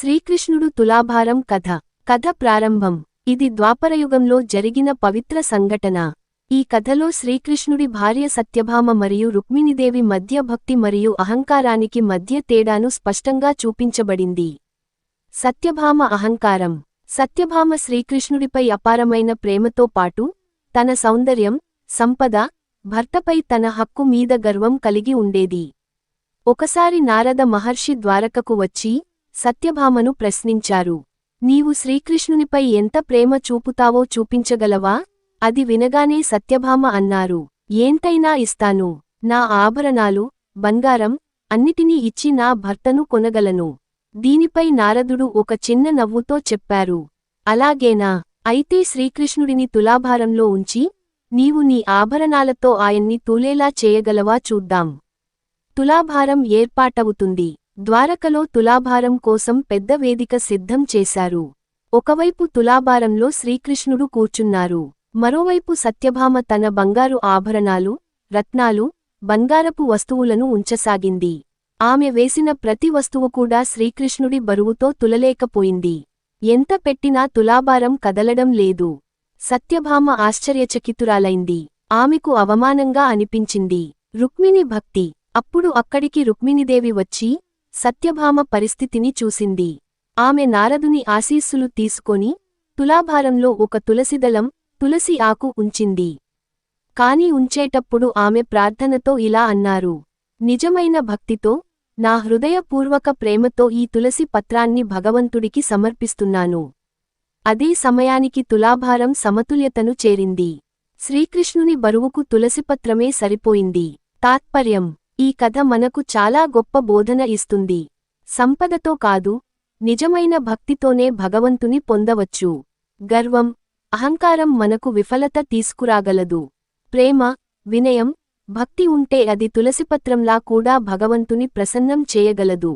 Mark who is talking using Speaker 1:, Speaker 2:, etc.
Speaker 1: శ్రీకృష్ణుడు తులాభారం కథ. కథ ప్రారంభం. ఇది ద్వాపరయుగంలో జరిగిన పవిత్ర సంఘటన. ఈ కథలో శ్రీకృష్ణుడి భార్య సత్యభామ మరియు రుక్మిణిదేవి మధ్య భక్తి మరియు అహంకారానికి మధ్య తేడాను స్పష్టంగా చూపించబడింది. సత్యభామ అహంకారం. సత్యభామ శ్రీకృష్ణుడిపై అపారమైన ప్రేమతో పాటు తన సౌందర్యం సంపద భర్తపై తన హక్కు మీద గర్వం కలిగి ఉండేది. ఒకసారి నారద మహర్షి ద్వారకకు వచ్చి సత్యభామను ప్రశ్నించారు. నీవు శ్రీకృష్ణునిపై ఎంత ప్రేమ చూపుతావో చూపించగలవా అది వినగానే సత్యభామ అన్నారు. ఏంతైనా ఇస్తాను. నా ఆభరణాలు బంగారం అన్నిటినీ ఇచ్చి నా భర్తను కొనగలను. దీనిపై నారదుడు ఒక చిన్న నవ్వుతో చెప్పారు. అలాగేనా? అయితే శ్రీకృష్ణుడిని తులాభారంలో ఉంచి నీవు నీ ఆభరణాలతో ఆయన్ని తూలేలా చేయగలవా చూద్దాం. తులాభారం ఏర్పాటవుతుంది. ద్వారకలో తులాభారం కోసం పెద్ద వేదిక సిద్ధం చేశారు. ఒకవైపు తులాభారంలో శ్రీకృష్ణుడు కూర్చున్నారు. మరోవైపు సత్యభామ తన బంగారు ఆభరణాలు రత్నాలు బంగారపు వస్తువులను ఉంచసాగింది. ఆమె వేసిన ప్రతి వస్తువు కూడా శ్రీకృష్ణుడి బరువుతో తులలేకపోయింది. ఎంత పెట్టినా తులాభారం కదలడం లేదు. సత్యభామ ఆశ్చర్యచకితురాలైంది. ఆమెకు అవమానంగా అనిపించింది. రుక్మిణి భక్తి. అప్పుడు అక్కడికి రుక్మిణిదేవి వచ్చి సత్యభామ పరిస్థితిని చూసింది. ఆమె నారదుని ఆశీస్సులు తీసుకొని తులాభారంలో ఒక తులసిదళం తులసి ఆకు ఉంచింది. కాని ఉంచేటప్పుడు ఆమె ప్రార్థనతో ఇలా అన్నారు. నిజమైన భక్తితో నా హృదయపూర్వక ప్రేమతో ఈ తులసి పత్రాన్ని భగవంతుడికి సమర్పిస్తున్నాను. అదే సమయానికి తులాభారం సమతుల్యతను చేరింది. శ్రీకృష్ణుని బరువుకు తులసిపత్రమే సరిపోయింది. తాత్పర్యం. ఈ కథ మనకు చాలా గొప్ప బోధన ఇస్తుంది. సంపదతో కాదు నిజమైన భక్తితోనే భగవంతుని పొందవచ్చు. గర్వం అహంకారం మనకు విఫలత తీసుకురాగలదు. ప్రేమ వినయం భక్తి ఉంటే అది తులసిపత్రంలా కూడా భగవంతుని ప్రసన్నం చేయగలదు.